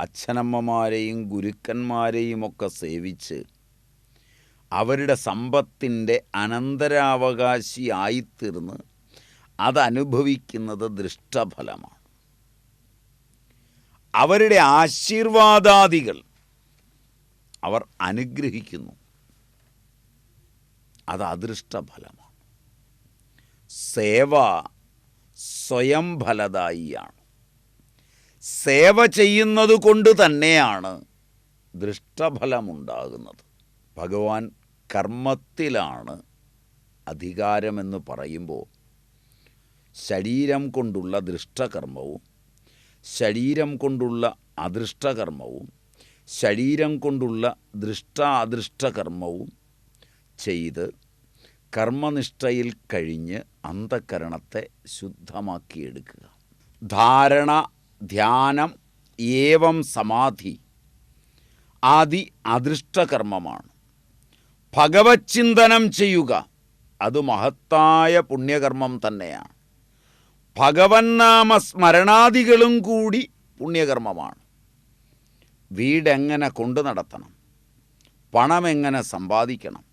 അച്ഛനമ്മമാരെയും ഗുരുക്കന്മാരെയും ഒക്കെ സേവിച്ച് അവരുടെ സമ്പത്തിന്റെ അനന്തരാവകാശിയായിത്തീർന്ന് അതനുഭവിക്കുന്നത് ദൃഷ്ടഫലമാണ്. അവരുടെ ആശീർവാദാദികൾ അവർ അനുഗ്രഹിക്കുന്നു. അത് അദൃഷ്ടഫലമാണ്. സേവ സ്വയം ഫലദായിയാണ് സേവ ചെയ്യുന്നത് കൊണ്ട് തന്നെയാണ് ദൃഷ്ടഫലമുണ്ടാകുന്നത്. ഭഗവാൻ കർമ്മത്തിലാണ് അധികാരമെന്ന് പറയുമ്പോൾ ശരീരം കൊണ്ടുള്ള ദൃഷ്ടകർമ്മവും ശരീരം കൊണ്ടുള്ള അദൃഷ്ടകർമ്മവും ശരീരം കൊണ്ടുള്ള ദൃഷ്ട അദൃഷ്ടകർമ്മവും ചെയ്ത് കർമ്മനിഷ്ഠയിൽ കഴിഞ്ഞ് അന്ധകരണത്തെ ശുദ്ധമാക്കിയെടുക്കുക. ധാരണ ധ്യാനം ഏവം സമാധി. ആദി അദൃഷ്ടകർമ്മമാണ്. ഭഗവത് ചിന്തനം ചെയ്യുക അത് മഹത്തായ പുണ്യകർമ്മം തന്നെയാണ്. ഭഗവന്നാമ സ്മരണാദികളും കൂടി പുണ്യകർമ്മമാണ്. വീടെങ്ങനെ കൊണ്ടു നടത്തണം? പണം എങ്ങനെ സമ്പാദിക്കണം?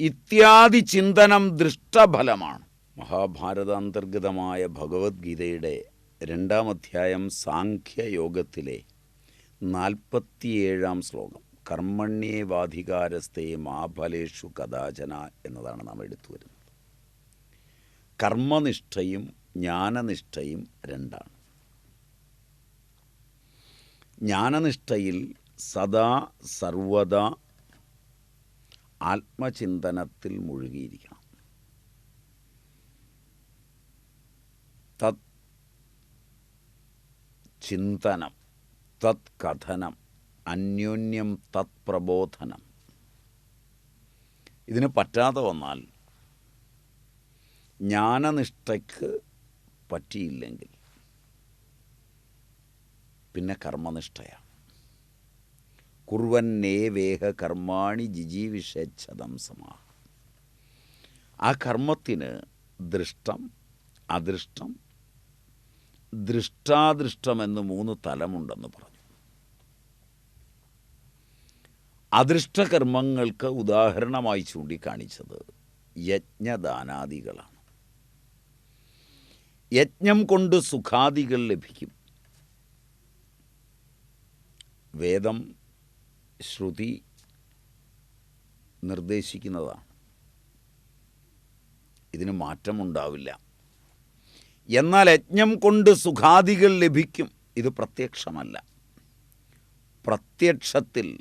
ഇത്യാദി ചിന്തനം ദൃഷ്ടഫലമാണ്. മഹാഭാരതാന്തർഗതമായ ഭഗവത്ഗീതയുടെ രണ്ടാം അധ്യായം സാഖ്യയോഗത്തിലെ നാൽപ്പത്തിയേഴാം ശ്ലോകം. കർമ്മണ്യേവാധികാരസ്ഥേ മാഫലേഷു കഥാചന എന്നതാണ് നാം എടുത്തു വരുന്നത്. കർമ്മനിഷ്ഠയും ജ്ഞാനനിഷ്ഠയും രണ്ടാണ്. ജ്ഞാനനിഷ്ഠയിൽ സദാ സർവദാ ആത്മചിന്തനത്തിൽ മുഴുകിയിരിക്കണം. തത് ചിന്തനം തത് കഥനം അന്യോന്യം തത് പ്രബോധനം ഇതിന് പറ്റാതെ വന്നാൽ ജ്ഞാനനിഷ്ഠയ്ക്ക് പറ്റിയില്ലെങ്കിൽ പിന്നെ കർമ്മനിഷ്ഠയാണ് കുർവന്നേവേഹ കർമാണി ജിജീവിഷേച്ഛതം സമാ ആ കർമ്മത്തിന് ദൃഷ്ടം അദൃഷ്ടം ദൃഷ്ടാദൃഷ്ടം എന്ന് മൂന്ന് തലമുണ്ടെന്ന് പറഞ്ഞു. അദൃഷ്ടകർമ്മങ്ങൾക്ക് ഉദാഹരണമായി ചൂണ്ടിക്കാണിച്ചത് യജ്ഞദാനാദികളാണ്. യജ്ഞം കൊണ്ട് സുഖാദികൾ ലഭിക്കും. വേദം ശ്രുതി നിർദ്ദേശിക്കുന്നതാണ്. ഇതിന് മാറ്റമുണ്ടാവില്ല. എന്നാൽ യജ്ഞം കൊണ്ട് സുഖാദികൾ ലഭിക്കും. ഇത് പ്രത്യക്ഷമല്ല. പ്രത്യക്ഷത്തിൽ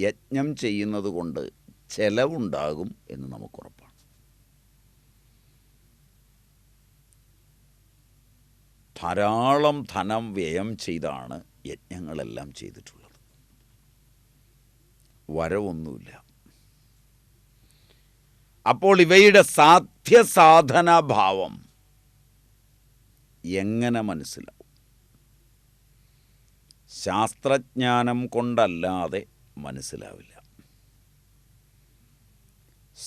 യജ്ഞം ചെയ്യുന്നത് കൊണ്ട് ചെലവുണ്ടാകും എന്ന് നമുക്ക് ഉറപ്പാണ് ധാരാളം ധനം വ്യയം ചെയ്താണ് യജ്ഞങ്ങളെല്ലാം ചെയ്തിട്ടുള്ളത്. വരവൊന്നുമില്ല. അപ്പോൾ ഇവയുടെ സാധ്യസാധനാഭാവം എങ്ങനെ മനസ്സിലാവും? ശാസ്ത്രജ്ഞാനം കൊണ്ടല്ലാതെ മനസ്സിലാവില്ല.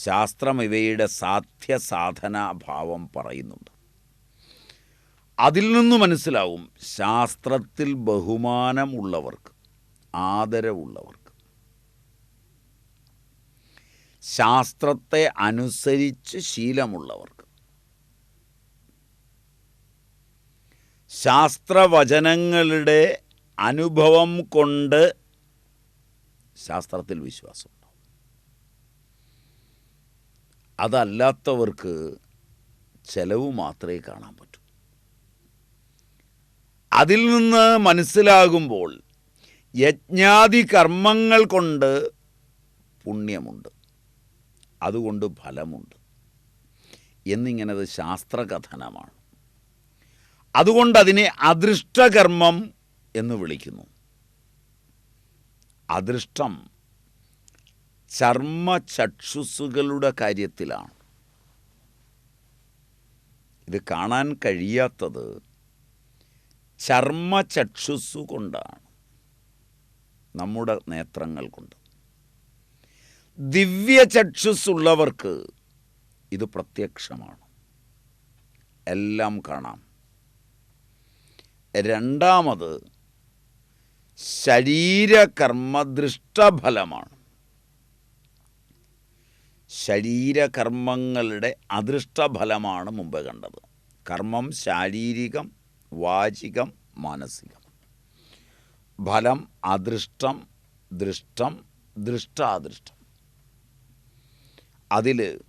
ശാസ്ത്രം ഇവയുടെ സാധ്യസാധനാഭാവം പറയുന്നുണ്ട്. അതിൽ നിന്ന് മനസ്സിലാവും ശാസ്ത്രത്തിൽ ബഹുമാനമുള്ളവർക്ക് ആദരവുള്ളവർക്ക്. ശാസ്ത്രത്തെ അനുസരിച്ച് ശീലമുള്ളവർക്ക് ശാസ്ത്രവചനങ്ങളുടെ അനുഭവം കൊണ്ട് ശാസ്ത്രത്തിൽ വിശ്വാസമുണ്ടാവും അതല്ലാത്തവർക്ക് ചെലവ് മാത്രമേ കാണാൻ പറ്റൂ. അതിൽ നിന്ന് മനസ്സിലാകുമ്പോൾ യജ്ഞാതി കർമ്മങ്ങൾ കൊണ്ട് പുണ്യമുണ്ട്. അതുകൊണ്ട് ഫലമുണ്ട്. എന്നിങ്ങനത് ശാസ്ത്രകഥനമാണ്. അതുകൊണ്ട് അതിനെ അദൃഷ്ടകർമ്മം എന്ന് വിളിക്കുന്നു. അദൃഷ്ടം ചർമ്മചക്ഷുസുകളുടെ കാര്യത്തിലാണ്. ഇത് കാണാൻ കഴിയാത്തത് ചർമ്മചക്ഷുസു കൊണ്ടാണ്. നമ്മുടെ നേത്രങ്ങൾ കൊണ്ട്. ദിവ്യചക്ഷുസ്സുള്ളവർക്ക് ഇത് പ്രത്യക്ഷമാണ്. എല്ലാം കാണാം. രണ്ടാമത് ശരീരകർമ്മദൃഷ്ടഫലമാണ്. ശരീരകർമ്മങ്ങളുടെ അദൃഷ്ടഫലമാണ് മുമ്പ് കണ്ടത്. കർമ്മം ശാരീരികം വാചികം മാനസികം. ഫലം അദൃഷ്ടം ദൃഷ്ടം ദൃഷ്ടാദൃഷ്ടം. അതിൽ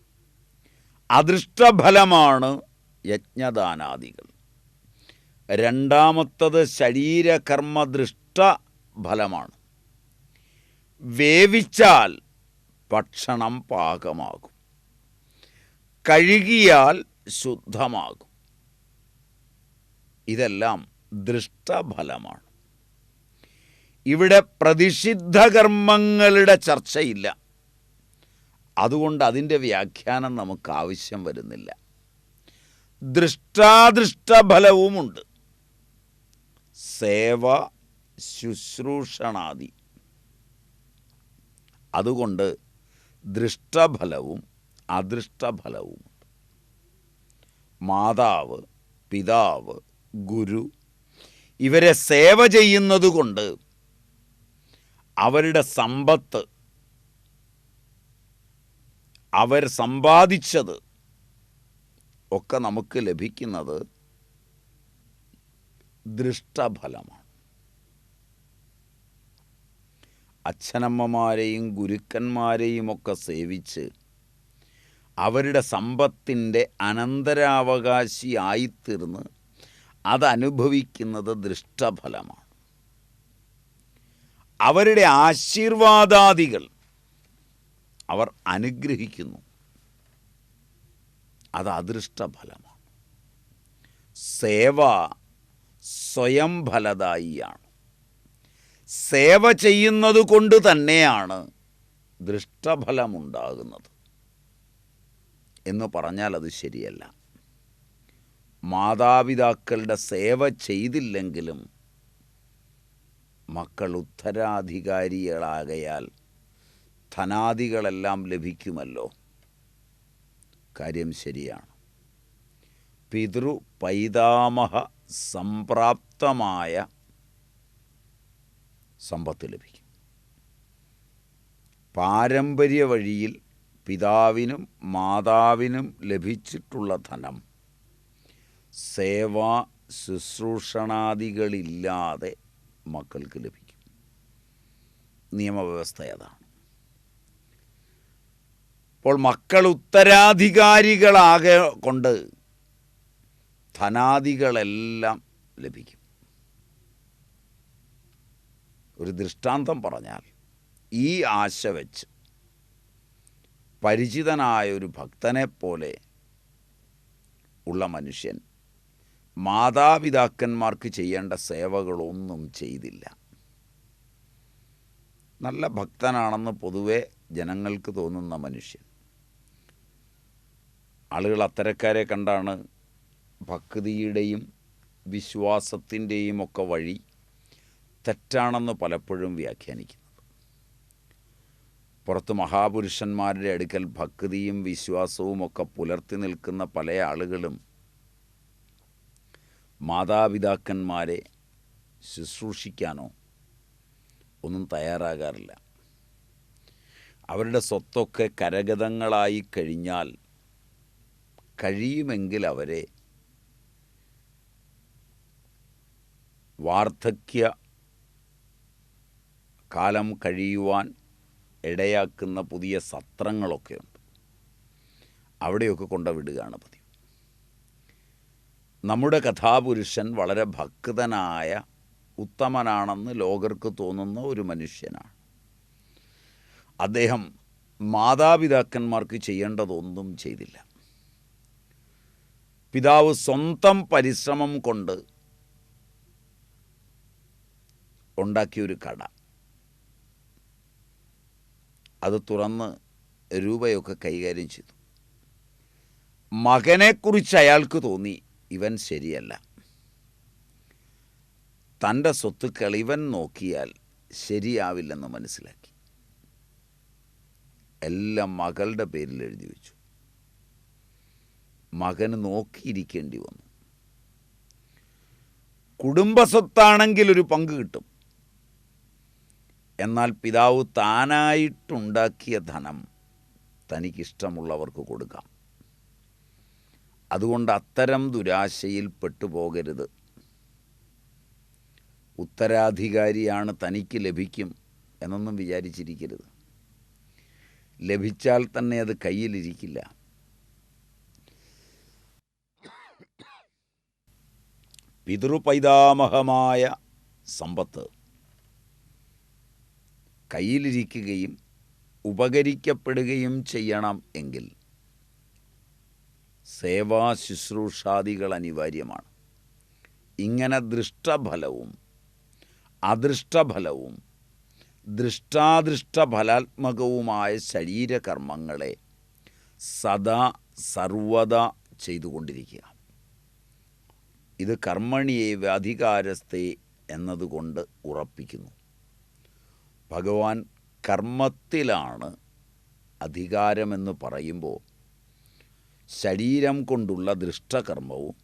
അദൃഷ്ടഫലമാണ് യജ്ഞദാനാദികൾ. രണ്ടാമത്തത് ശരീരകർമ്മദൃഷ്ട ഫലമാണ്. വേവിച്ചാൽ ഭക്ഷണം പാകമാകും. കഴുകിയാൽ ശുദ്ധമാകും. ഇതെല്ലാം ദൃഷ്ടഫലമാണ്. ഇവിടെ പ്രതിഷിദ്ധ കർമ്മങ്ങളുടെ ചർച്ചയില്ല. അതുകൊണ്ട് അതിന്റെ വ്യാഖ്യാനം നമുക്ക് ആവശ്യം വരുന്നില്ല. ദൃഷ്ടാദൃഷ്ടഫലവുമുണ്ട്. സേവ ശുശ്രൂഷണാദി. അതുകൊണ്ട് ദൃഷ്ടഫലവും അദൃഷ്ടഫലവും. മാതാവ് പിതാവ് ഗുരു ഇവരെ സേവ ചെയ്യുന്നത് കൊണ്ട് അവരുടെ സമ്പത്ത് അവർ സമ്പാദിച്ചത് ഒക്കെ നമുക്ക് ലഭിക്കുന്നത് ദൃഷ്ടഫലമാണ്. അച്ഛനമ്മമാരെയും ഗുരുക്കന്മാരെയും ഒക്കെ സേവിച്ച് അവരുടെ സമ്പത്തിന്റെ അനന്തരാവകാശിയായിത്തീർന്ന് അതനുഭവിക്കുന്നത് ദൃഷ്ടഫലമാണ്. അവരുടെ ആശീർവാദാദികൾ അവർ അനുഗ്രഹിക്കുന്നു. അത് അദൃഷ്ടഫലമാണ്. സേവ സ്വയം ഫലദായിയാണ് സേവ ചെയ്യുന്നത് കൊണ്ട് തന്നെയാണ് ദൃഷ്ടഫലമുണ്ടാകുന്നത്. എന്ന് പറഞ്ഞാൽ അത് ശരിയല്ല. മാതാപിതാക്കളുടെ സേവ ചെയ്തില്ലെങ്കിലും മക്കൾ ഉത്തരാധികാരികളാകയാൽ ധനാദികളെല്ലാം ലഭിക്കുമല്ലോ. കാര്യം ശരിയാണ്. പിതൃ പൈതാമഹ സംപ്രാപ്തമായ സമ്പത്ത് ലഭിക്കും. പാരമ്പര്യ വഴിയിൽ പിതാവിനും മാതാവിനും ലഭിച്ചിട്ടുള്ള ധനം സേവാ ശുശ്രൂഷണാദികളില്ലാതെ മക്കൾക്ക് ലഭിക്കും. നിയമവ്യവസ്ഥ അതാണ്. അപ്പോൾ മക്കൾ ഉത്തരാധികാരികളാകെ കൊണ്ട് ധനാദികളെല്ലാം ലഭിക്കും. ഒരു ദൃഷ്ടാന്തം പറഞ്ഞാൽ ഈ ആശ വെച്ച് പരിചിതനായ ഒരു ഭക്തനെപ്പോലെ ഉള്ള മനുഷ്യൻ മാതാപിതാക്കന്മാർക്ക് ചെയ്യേണ്ട സേവകളൊന്നും ചെയ്തില്ല. നല്ല ഭക്തനാണെന്ന് പൊതുവെ ജനങ്ങൾക്ക് തോന്നുന്ന മനുഷ്യൻ. ആളുകൾ അത്തരക്കാരെ കണ്ടാണ് ഭക്തിയുടെയും വിശ്വാസത്തിന്റെയും ഒക്കെ വഴി തെറ്റാണെന്ന് പലപ്പോഴും വ്യാഖ്യാനിക്കുന്നത് പുറത്ത് മഹാപുരുഷന്മാരുടെ അടുക്കൽ ഭക്തിയും വിശ്വാസവും ഒക്കെ പുലർത്തി നിൽക്കുന്ന പല ആളുകളും മാതാപിതാക്കന്മാരെ ശുശ്രൂഷിക്കാനോ ഒന്നും തയ്യാറാകാറില്ല. അവരുടെ സ്വത്തൊക്കെ കരഗതങ്ങളായി കഴിഞ്ഞാൽ കഴിയുമെങ്കിൽ അവരെ വാർദ്ധക്യ കാലം കഴിയുവാൻ ഇടയാക്കുന്ന പുതിയ സത്രങ്ങളൊക്കെയുണ്ട് അവിടെയൊക്കെ കൊണ്ടുവിടുകയാണ് പതിവ്. നമ്മുടെ കഥാപുരുഷൻ വളരെ ഭക്തനായ ഉത്തമനാണെന്ന് ലോകർക്ക് തോന്നുന്ന ഒരു മനുഷ്യനാണ്. അദ്ദേഹം മാതാപിതാക്കന്മാർക്ക് ചെയ്യേണ്ടതൊന്നും ചെയ്തില്ല. പിതാവ് സ്വന്തം പരിശ്രമം കൊണ്ട് ഉണ്ടാക്കിയൊരു കട. അത് തുറന്ന് രൂപയൊക്കെ കൈകാര്യം ചെയ്തു. മകനെക്കുറിച്ച് അയാൾക്ക് തോന്നി ഇവൻ ശരിയല്ല. തന്റെ സ്വത്തുക്കൾ ഇവൻ നോക്കിയാൽ ശരിയാവില്ലെന്ന് മനസ്സിലാക്കി. എല്ലാം മകളുടെ പേരിൽ എഴുതി വെച്ചു. മകന് നോക്കിയിരിക്കേണ്ടി വന്നു. കുടുംബസ്വത്താണെങ്കിൽ ഒരു പങ്ക് കിട്ടും. എന്നാൽ പിതാവ് താനായിട്ടുണ്ടാക്കിയ ധനം തനിക്കിഷ്ടമുള്ളവർക്ക് കൊടുക്കാം. അതുകൊണ്ട് അത്തരം ദുരാശയിൽ പെട്ടുപോകരുത്. ഉത്തരാധികാരിയാണ് തനിക്ക് ലഭിക്കും എന്നൊന്നും വിചാരിച്ചിരിക്കരുത്. ലഭിച്ചാൽ തന്നെ അത് കയ്യിലിരിക്കില്ല. പിതൃപൈതാമഹമായ സമ്പത്ത്. കയ്യിലിരിക്കുകയും ഉപകരിക്കപ്പെടുകയും ചെയ്യണം എങ്കിൽ സേവാ ശുശ്രൂഷാദികൾ അനിവാര്യമാണ്. ഇങ്ങനെ ദൃഷ്ടഫലവും അദൃഷ്ടഫലവും ദൃഷ്ടാദൃഷ്ടഫലാത്മകവുമായ ശരീരകർമ്മങ്ങളെ സദാ സർവത ചെയ്തുകൊണ്ടിരിക്കുക. ഇത് കർമ്മണിയെ വ്യാധികാരസ്ഥേ എന്നതുകൊണ്ട് ഉറപ്പിക്കുന്നു. ഭഗവാൻ കർമ്മത്തിലാണ് അധികാരമെന്ന് പറയുമ്പോൾ ശരീരം കൊണ്ടുള്ള ദൃഷ്ടകർമ്മവും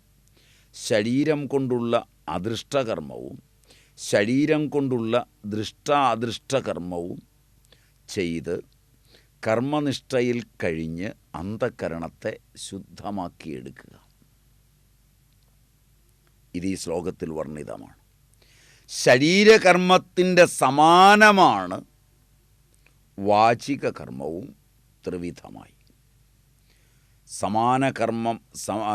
ശരീരം കൊണ്ടുള്ള അദൃഷ്ടകർമ്മവും ശരീരം കൊണ്ടുള്ള ദൃഷ്ട ദൃഷ്ടാദൃഷ്ടകർമ്മവും ചെയ്ത് കർമ്മനിഷ്ഠയിൽ കഴിഞ്ഞ് അന്ധകരണത്തെ ശുദ്ധമാക്കിയെടുക്കുക. ഇത് ഈ ശ്ലോകത്തിൽ വർണിതമാണ്. ശരീരകർമ്മത്തിന്റെ സമാനമാണ് വാചിക കർമ്മവും ത്രിവിധമായി സമാന കർമ്മം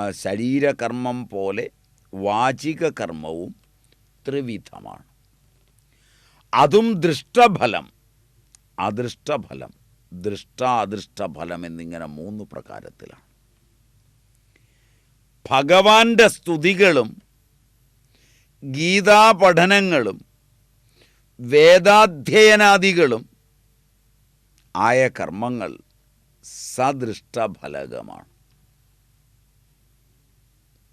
ശരീരകർമ്മം പോലെ വാചിക കർമ്മവും ത്രിവിധമാണ്. അതും ദൃഷ്ടഫലം അദൃഷ്ടഫലം ദൃഷ്ടാദൃഷ്ടഫലം എന്നിങ്ങനെ മൂന്ന് പ്രകാരത്തിലാണ്. ഭഗവാന്റെ സ്തുതികളും ഗീതാപഠനങ്ങളും വേദാധ്യയനാദികളും ആയ കർമ്മങ്ങൾ സദൃഷ്ടഫലകമാണ്.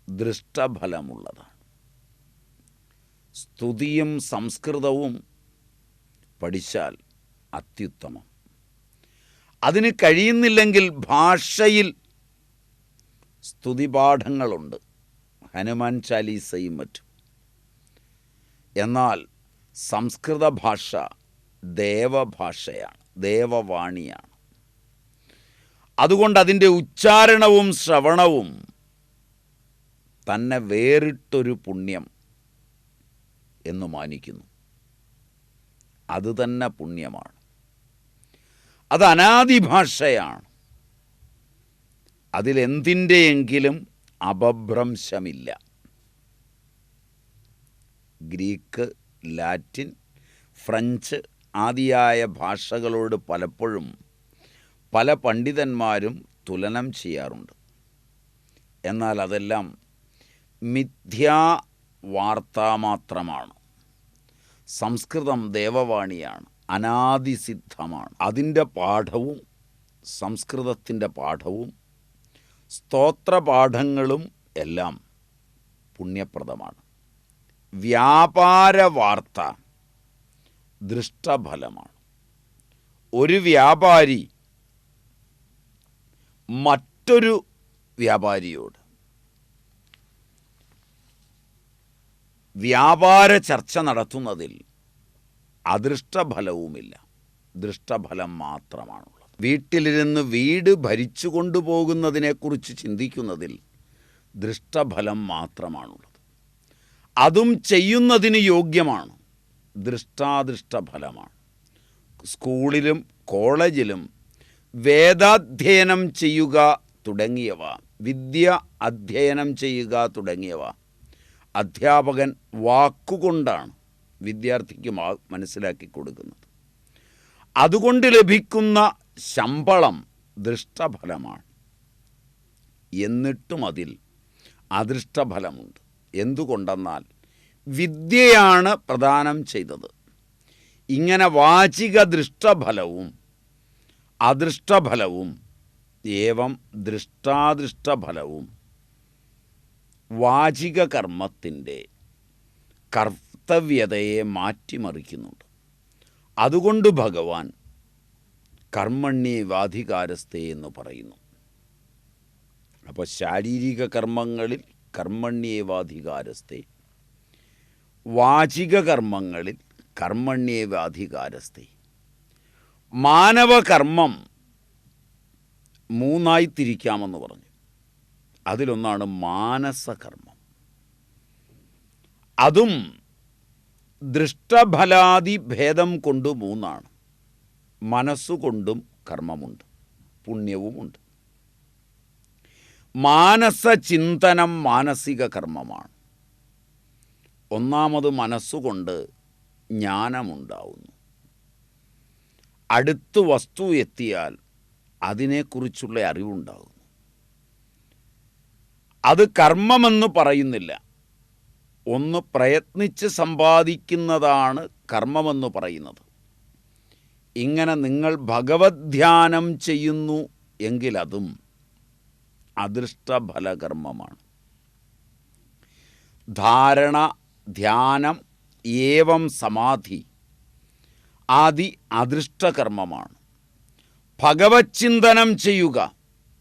ദൃഷ്ടഫലമുള്ളതാണ്. സ്തുതിയും സംസ്കൃതവും പഠിച്ചാൽ അത്യുത്തമം. അതിന് കഴിയുന്നില്ലെങ്കിൽ ഭാഷയിൽ സ്തുതിപാഠങ്ങളുണ്ട്. ഹനുമാൻ ചാലീസയും മറ്റും. എന്നാൽ സംസ്കൃത ഭാഷ ദേവഭാഷയാണ് ദേവവാണിയാണ്. അതുകൊണ്ട് അതിന്റെ ഉച്ചാരണവും ശ്രവണവും തന്നെ വേറിട്ടൊരു പുണ്യം എന്ന് മാനിക്കുന്നു. അത് തന്നെ പുണ്യമാണ്. അത് അനാദി ഭാഷയാണ്. അതിലെന്തിന്റെയെങ്കിലും അപഭ്രംശമില്ല. ഗ്രീക്ക് ലാറ്റിൻ ഫ്രഞ്ച് ആദിയായ ഭാഷകളോട് പലപ്പോഴും പല പണ്ഡിതന്മാരും തുലനം ചെയ്യാറുണ്ട്. എന്നാൽ അതെല്ലാം മിഥ്യാ വാർത്ത മാത്രമാണ്. സംസ്കൃതം ദേവവാണിയാണ് അനാദിസിദ്ധമാണ്. അതിന്റെ പാഠവും സംസ്കൃതത്തിന്റെ പാഠവും സ്തോത്രപാഠങ്ങളും എല്ലാം പുണ്യപ്രദമാണ്. വ്യാപാര വാർത്ത ദൃഷ്ടഫലമാണ്. ഒരു വ്യാപാരി മറ്റൊരു വ്യാപാരിയോട് വ്യാപാര ചർച്ച നടത്തുന്നതിൽ അദൃഷ്ടഫലവുമില്ല. ദൃഷ്ടഫലം മാത്രമാണുള്ളത്. വീട്ടിലിരുന്ന് വീട് ഭരിച്ചു കൊണ്ടുപോകുന്നതിനെക്കുറിച്ച് ചിന്തിക്കുന്നതിൽ ദൃഷ്ടഫലം മാത്രമാണുള്ളത്. അതും ചെയ്യുന്നതിന് യോഗ്യമാണ്. ദൃഷ്ടാദൃഷ്ട ഫലമാണ് സ്കൂളിലും കോളേജിലും വേദാധ്യയനം ചെയ്യുക തുടങ്ങിയവ വിദ്യ അധ്യയനം ചെയ്യുക തുടങ്ങിയവ അധ്യാപകൻ വാക്കുകൊണ്ടാണ് വിദ്യാർത്ഥിക്ക് മനസ്സിലാക്കി കൊടുക്കുന്നത്. അതുകൊണ്ട് ലഭിക്കുന്ന ശമ്പളം ദൃഷ്ടഫലമാണ്. എന്നിട്ടും അതിൽ അദൃഷ്ടഫലമുണ്ട്. എന്തുകൊണ്ടെന്നാൽ വിദ്യയാണ് പ്രദാനം ചെയ്തത്. ഇങ്ങനെ വാചിക ദൃഷ്ടഫലവും അദൃഷ്ടഫലവും ഏവം ദൃഷ്ടാദൃഷ്ടഫലവും വാചിക കർമ്മത്തിന്റെ കർത്തവ്യതയെ മാറ്റിമറിക്കുന്നുണ്ട്. അതുകൊണ്ട് ഭഗവാൻ കർമ്മണ്യ വാധികാരസ്ഥേ എന്ന് പറയുന്നു. അപ്പോൾ ശാരീരിക കർമ്മങ്ങളിൽ കർമ്മണ്യേവാധികാരസ്ഥേ. വാചിക കർമ്മങ്ങളിൽ കർമ്മണ്യേവാധികാരസ്ഥെ. മാനവകർമ്മം മൂന്നായി തിരിക്കാമെന്ന് പറഞ്ഞു. അതിലൊന്നാണ് മാനസകർമ്മം. അതും ദൃഷ്ടഫലാദി ഭേദം കൊണ്ട് മൂന്നാണ്. മനസ്സുകൊണ്ടും കർമ്മമുണ്ട്. പുണ്യവുമുണ്ട്. മാനസചിന്തനം മാനസിക കർമ്മമാണ് ഒന്നാമത് മനസ്സുകൊണ്ട് ജ്ഞാനമുണ്ടാവുന്നു. അടുത്ത് വസ്തു എത്തിയാൽ അതിനെക്കുറിച്ചുള്ള അറിവുണ്ടാകുന്നു. അത് കർമ്മമെന്ന് പറയുന്നില്ല. ഒന്ന് പ്രയത്നിച്ച് സമ്പാദിക്കുന്നതാണ് കർമ്മമെന്ന് പറയുന്നത്. ഇങ്ങനെ നിങ്ങൾ ഭഗവത് ധ്യാനം ചെയ്യുന്നു എങ്കിൽ അതും അദൃഷ്ടഫലകർമ്മമാണ്. ധാരണ ധ്യാനം ഏവം സമാധി ആദി അദൃഷ്ടകർമ്മമാണ്. ഭഗവത് ചിന്തനം ചെയ്യുക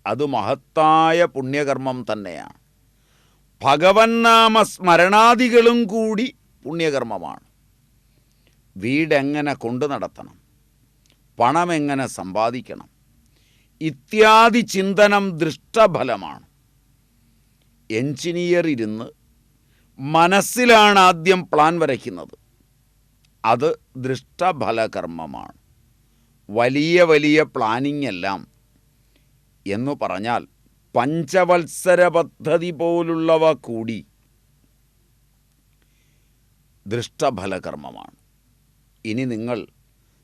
അത് മഹത്തായ പുണ്യകർമ്മം തന്നെയാണ്. ഭഗവന്നാമ സ്മരണാദികളും കൂടി പുണ്യകർമ്മമാണ്. വീടെങ്ങനെ കൊണ്ടു നടത്തണം? പണമെങ്ങനെ സമ്പാദിക്കണം? ഇത്യാദി ചിന്തനം ദൃഷ്ടഫലമാണ്. എഞ്ചിനീയർ ഇരുന്ന് മനസ്സിലാണ് ആദ്യം പ്ലാൻ വരയ്ക്കുന്നത്. അത് ദൃഷ്ടഫലകർമ്മമാണ്. വലിയ വലിയ പ്ലാനിംഗ് എല്ലാം എന്നു പറഞ്ഞാൽ പഞ്ചവത്സര പദ്ധതി പോലുള്ളവ കൂടി ദൃഷ്ടഫലകർമ്മമാണ്. ഇനി നിങ്ങൾ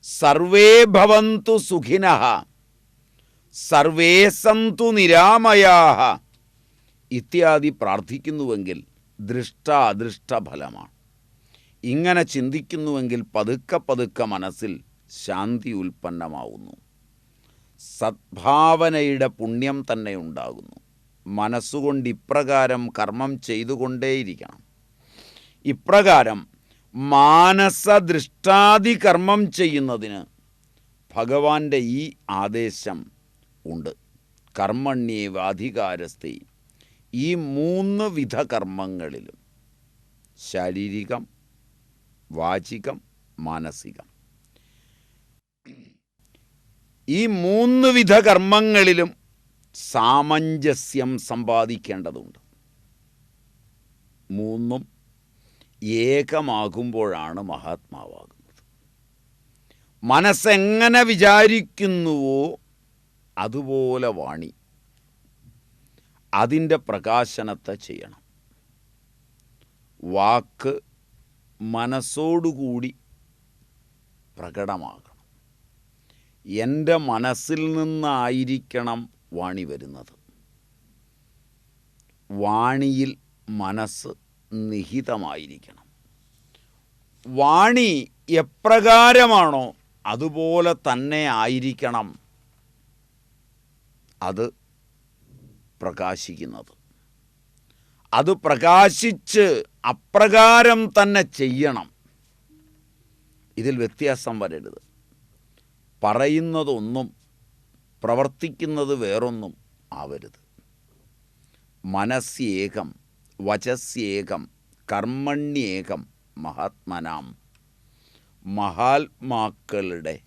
സർവേ ഭവന്തു സുഖിനഃ സർവേ സന്തു നിരാമയാഹ. ഇത്യാദി പ്രാർത്ഥിക്കുന്നുവെങ്കിൽ ദൃഷ്ട അദൃഷ്ട ഫലമാണ് ഇങ്ങനെ ചിന്തിക്കുന്നുവെങ്കിൽ പതുക്കെ പതുക്കെ മനസ്സിൽ ശാന്തി ഉൽപ്പന്നമാവുന്നു. സദ്ഭാവനയുടെ പുണ്യം തന്നെ ഉണ്ടാകുന്നു. മനസ്സുകൊണ്ട് ഇപ്രകാരം കർമ്മം ചെയ്തുകൊണ്ടേയിരിക്കണം. ഇപ്രകാരം മാനസദൃഷ്ടാദി കർമ്മം ചെയ്യുന്നതിന് ഭഗവാന്റെ ഈ ആദേശം ഉണ്ട്. കർമ്മണ്യേവ അധികാരസ്ഥി. ഈ മൂന്ന് വിധ കർമ്മങ്ങളിലും ശാരീരികം വാചികം മാനസികം. ഈ മൂന്ന് വിധ കർമ്മങ്ങളിലും സാമഞ്ജസ്യം സമ്പാദിക്കേണ്ടതുണ്ട്. മൂന്നും ഏകമാകുമ്പോഴാണ് മഹാത്മാവാകുന്നത്. മനസ്സെങ്ങനെ വിചാരിക്കുന്നുവോ അതുപോലെ വാണി. അതിന്റെ പ്രകാശനത്തെ ചെയ്യണം. വാക്ക് മനസ്സോടുകൂടി പ്രകടമാകണം. എന്റെ മനസ്സിൽ നിന്നായിരിക്കണം വാണി വരുന്നത്. വാണിയിൽ മനസ്സ് നിഹിതമായിരിക്കണം. വാണി എപ്രകാരമാണോ അതുപോലെ തന്നെ ആയിരിക്കണം അത് പ്രകാശിക്കുന്നത്. അത് പ്രകാശിച്ച് അപ്രകാരം തന്നെ ചെയ്യണം. ഇതിൽ വ്യത്യാസം വരരുത്. പറയുന്നതൊന്നും പ്രവർത്തിക്കുന്നത് വേറൊന്നും ആവരുത്. മനസ്യേകം വചസ്യേകം കർമ്മണ്യേകം മഹാത്മനാം മഹാത്മാക്കളുടെ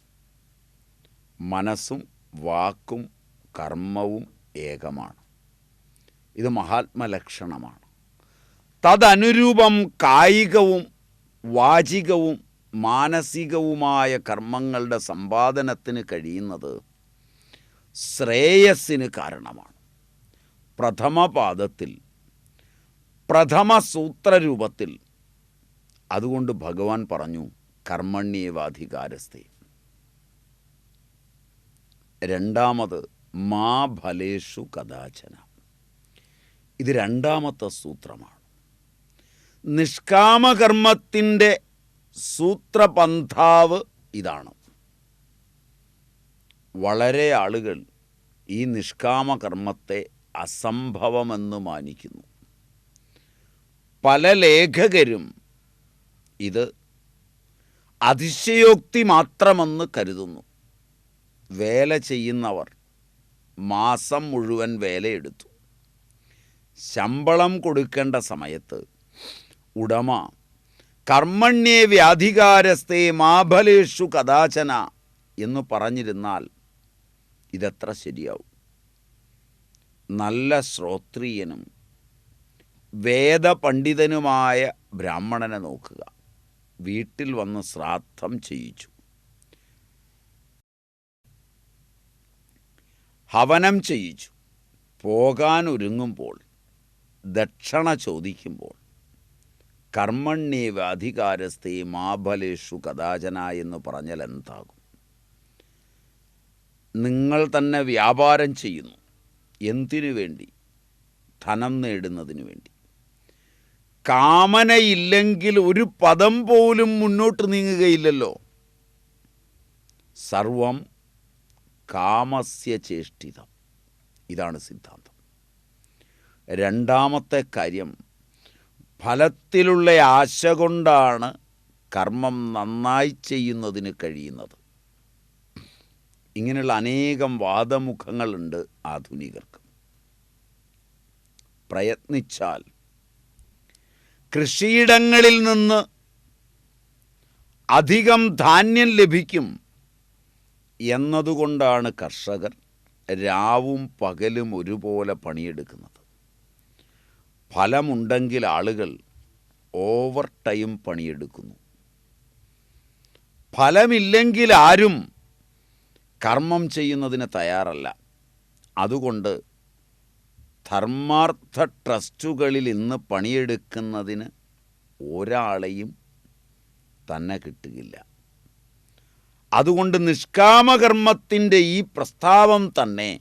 മനസ്സും വാക്കും കർമ്മവും ഏകമാണ്. ഇത് മഹാത്മലക്ഷണമാണ്. തദനുരൂപം കായികവും വാചികവും മാനസികവുമായ കർമ്മങ്ങളുടെ സമ്പാദനത്തിന് കഴിയുന്നത് ശ്രേയസ്സിന് കാരണമാണ്. പ്രഥമപാദത്തിൽ പ്രഥമ സൂത്രരൂപത്തിൽ അതുകൊണ്ട് ഭഗവാൻ പറഞ്ഞു കർമ്മണ്യേവാധികാരസ്ഥ. രണ്ടാമത് മാ ഫലേഷു കഥാചന. ഇത് രണ്ടാമത്തെ സൂത്രമാണ്. നിഷ്കാമകർമ്മത്തിന്റെ സൂത്രപന്ഥാവ് ഇതാണ്. വളരെ ആളുകൾ ഈ നിഷ്കാമകർമ്മത്തെ അസംഭവമെന്ന് മാനിക്കുന്നു. പല ലേഖകരും ഇത് അതിശയോക്തി മാത്രമെന്ന് കരുതുന്നു. വേല ചെയ്യുന്നവർ മാസം മുഴുവൻ വേലയെടുത്തു. ശമ്പളം കൊടുക്കേണ്ട സമയത്ത് ഉടമ കർമ്മണ്യേ വ്യാധികാരസ്ഥേ മാഫലേഷു കഥാചന എന്ന് പറഞ്ഞിരുന്നാൽ ഇതത്ര ശരിയാവും. നല്ല ശ്രോത്രീയനും വേദപണ്ഡിതനുമായ ബ്രാഹ്മണനെ നോക്കുക. വീട്ടിൽ വന്ന് ശ്രാദ്ധം ചെയ്യിച്ചു. ഹവനം ചെയ്യിച്ചു. പോകാൻ ഒരുങ്ങുമ്പോൾ ദക്ഷണ ചോദിക്കുമ്പോൾ കർമ്മണ്യേവ അധികാരസ്ഥേ മാഫലേഷു കഥാചന എന്ന് പറഞ്ഞാൽ എന്താകും? നിങ്ങൾ തന്നെ വ്യാപാരം ചെയ്യുന്നു. എന്തിനു വേണ്ടി? ധനം നേടുന്നതിന് വേണ്ടി. കാമനയില്ലെങ്കിൽ ഒരു പദം പോലും മുന്നോട്ട് നീങ്ങുകയില്ലല്ലോ. സർവം കാമസ്യ ചേഷ്ടിതം. ഇതാണ് സിദ്ധാന്തം. രണ്ടാമത്തെ കാര്യം ഫലത്തിലുള്ള ആശ കൊണ്ടാണ് കർമ്മം നന്നായി ചെയ്യുന്നതിന് കഴിയുന്നത്. ഇങ്ങനെയുള്ള അനേകം വാദമുഖങ്ങളുണ്ട് ആധുനികർക്ക്. പ്രയത്നിച്ചാൽ കൃഷിയിടങ്ങളിൽ നിന്ന് അധികം ധാന്യം ലഭിക്കും. എന്നതുകൊണ്ടാണ് കർഷകർ രാവും പകലും ഒരുപോലെ പണിയെടുക്കുന്നത്. ഫലമുണ്ടെങ്കിൽ ആളുകൾ ഓവർ ടൈം പണിയെടുക്കുന്നു. ഫലമില്ലെങ്കിൽ ആരും കർമ്മം ചെയ്യുന്നതിന് തയ്യാറല്ല. അതുകൊണ്ട് ധർമാർത്ഥ ട്രസ്റ്റുകളിൽ ഇന്ന് പണിയെടുക്കുന്നതിന് ഒരാളെയും തന്നെ കിട്ടുകയില്ല. അതുകൊണ്ട് നിഷ്കാമകർമ്മത്തിന്റെ ഈ പ്രസ്താവം തന്നെ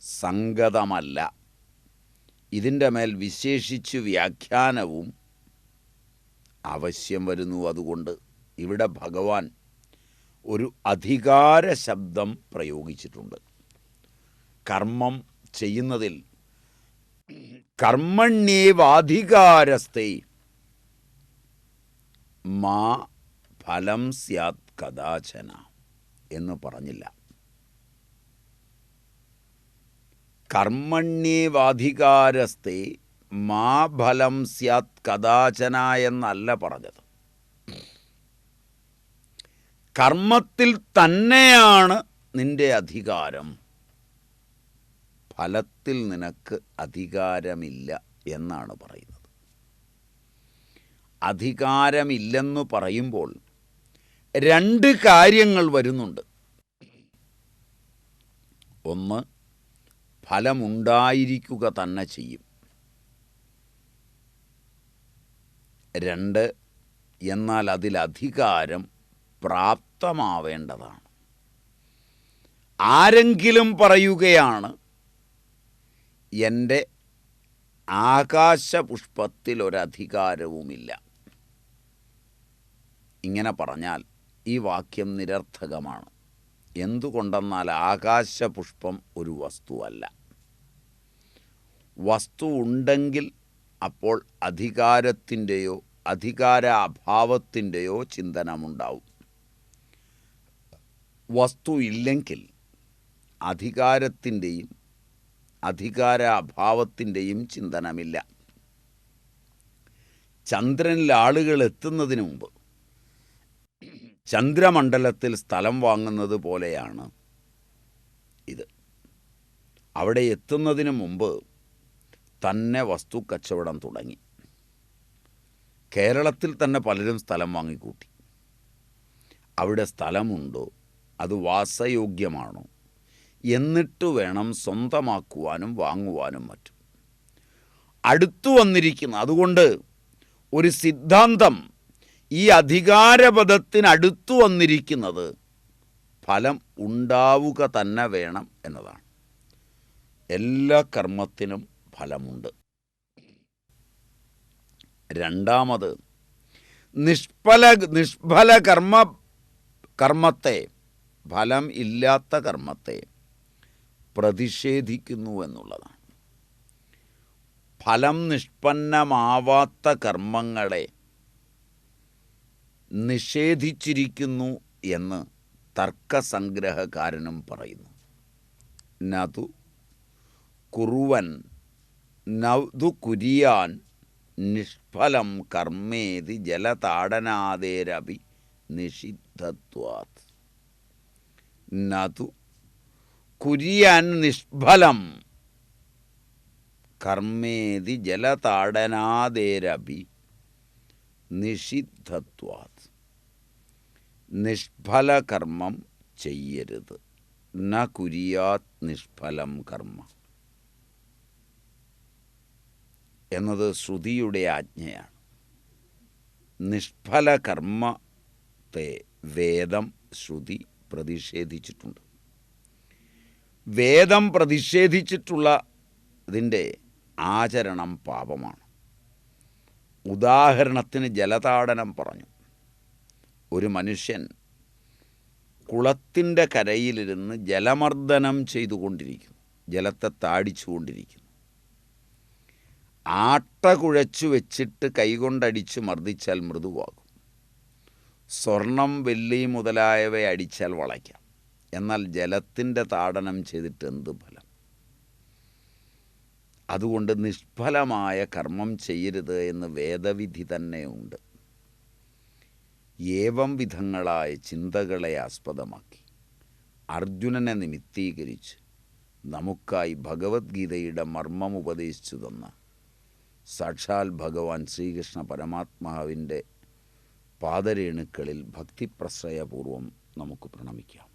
സംഗതമല്ല. ഇതിന്റെ മേൽ വിശേഷിച്ച് വ്യാഖ്യാനവും ആവശ്യം വരുന്നു അതുകൊണ്ട് ഇവിടെ ഭഗവാൻ ഒരു അധികാര ശബ്ദം പ്രയോഗിച്ചിട്ടുണ്ട്. കർമ്മം ചെയ്യുന്നതിൽ കർമ്മണ്യേവാധികാരസ്ഥ മാ ഫലം സ്യാത് കഥാചന എന്ന് പറഞ്ഞില്ല. കർമ്മണ്യേവാധികാരസ്ഥി മാ ഫലം സ്യാത് കഥാചന എന്നല്ല പറഞ്ഞത്. കർമ്മത്തിൽ തന്നെയാണ് നിന്റെ അധികാരം. ഫലത്തിൽ നിനക്ക് അധികാരമില്ല എന്നാണ് പറയുന്നത്. അധികാരമില്ലെന്ന് പറയുമ്പോൾ രണ്ട് കാര്യങ്ങൾ വരുന്നുണ്ട്. ഒന്ന് ഫലമുണ്ടായിരിക്കുക തന്നെ ചെയ്യും. രണ്ട് എന്നാൽ അതിലധികാരം പ്രാപ്തമാവേണ്ടതാണ്. ആരെങ്കിലും പറയുകയാണ് എന്റെ ആകാശപുഷ്പത്തിൽ ഒരധികാരവുമില്ല. ഇങ്ങനെ പറഞ്ഞാൽ ഈ വാക്യം നിരർത്ഥകമാണ്. എന്തുകൊണ്ടെന്നാൽ ആകാശപുഷ്പം ഒരു വസ്തുവല്ല. വസ്തു ഉണ്ടെങ്കിൽ അപ്പോൾ അധികാരത്തിന്റെയോ അധികാര അഭാവത്തിന്റെയോ ചിന്തനമുണ്ടാവും. വസ്തു ഇല്ലെങ്കിൽ അധികാരത്തിന്റെയും അധികാര അഭാവത്തിന്റെയും ചിന്തനമില്ല. ചന്ദ്രനിൽ ആളുകൾ എത്തുന്നതിന് മുമ്പ് ചന്ദ്രമണ്ഡലത്തിൽ സ്ഥലം വാങ്ങുന്നത് പോലെയാണ് ഇത്. അവിടെ എത്തുന്നതിന് മുമ്പ് തന്നെ വസ്തു കച്ചവടം തുടങ്ങി. കേരളത്തിൽ തന്നെ പലരും സ്ഥലം വാങ്ങിക്കൂട്ടി. അവിടെ സ്ഥലമുണ്ടോ? അത് വാസയോഗ്യമാണോ? എന്നിട്ട് വേണം സ്വന്തമാക്കുവാനും വാങ്ങുവാനും മറ്റും. അടുത്തു വന്നിരിക്കുന്ന അതുകൊണ്ട് ഒരു സിദ്ധാന്തം ഈ അധികാരപദത്തിനടുത്തു വന്നിരിക്കുന്നത് ഫലം ഉണ്ടാവുക തന്നെ വേണം എന്നതാണ്. എല്ലാ കർമ്മത്തിനും ഫലമുണ്ട്. രണ്ടാമത് നിഷ്ഫല നിഷ്ഫല കർമ്മ കർമ്മത്തെ ഫലം ഇല്ലാത്ത കർമ്മത്തെ പ്രതിഷേധിക്കുന്നു എന്നുള്ളതാണ്. ഫലം നിഷ്പന്നമാവാത്ത കർമ്മങ്ങളെ നിഷേധിച്ചിരിക്കുന്നു എന്ന് തർക്കസംഗ്രഹകാരനും പറയുന്നു. നതു കുറുവൻ നതു കുരിയാൻ നിഷ്ഫലം കർമ്മേതി ജലതാടനാദേരപി നിഷിദ്ധത്വാത്. നതു കുര്യാൻ നിഷ്ഫലം കർമ്മേതി ജലതാടനാദേരപി നിഷിദ്ധത്വാത് നിഷ്ഫലകർമ്മം ചെയ്യരുത്. ന കുരിയാത് നിഷ്ഫലം കർമ്മ. എന്നത് ശ്രുതിയുടെ ആജ്ഞയാണ്. നിഷ്ഫല കർമ്മത്തെ വേദം ശ്രുതി പ്രതിഷേധിച്ചിട്ടുണ്ട്. വേദം പ്രതിഷേധിച്ചിട്ടുള്ള ഇതിന്റെ ആചരണം പാപമാണ്. ഉദാഹരണത്തിന് ജലതാടനം പറഞ്ഞു. ഒരു മനുഷ്യൻ കുളത്തിന്റെ കരയിലിരുന്ന് ജലമർദ്ദനം ചെയ്തുകൊണ്ടിരിക്കുന്നു. ജലത്തെ താടിച്ചുകൊണ്ടിരിക്കുന്നു. ആട്ട കുഴച്ചു വെച്ചിട്ട് കൈകൊണ്ടടിച്ച് മർദ്ദിച്ചാൽ മൃദുവാകും. സ്വർണം വെള്ളി മുതലായവ അടിച്ചാൽ വളയ്ക്കാം. എന്നാൽ ജലത്തിന്റെ താടനം ചെയ്തിട്ട് എന്ത് ഫലം? അതുകൊണ്ട് നിഷ്ഫലമായ കർമ്മം ചെയ്യരുത് എന്ന് വേദവിധി തന്നെ ഉണ്ട്. ഏവം വിധങ്ങളായ ചിന്തകളെ ആസ്പദമാക്കി. അർജുനനെ നിമിത്തീകരിച്ച് നമുക്കായി ഭഗവത്ഗീതയുടെ മർമ്മം ഉപദേശിച്ചു തന്ന സാക്ഷാൽ ഭഗവാൻ ശ്രീകൃഷ്ണ പരമാത്മാവിന്റെ പാദരേണുക്കളിൽ ഭക്തിപ്രശ്രയപൂർവം നമുക്ക് പ്രണമിക്കാം.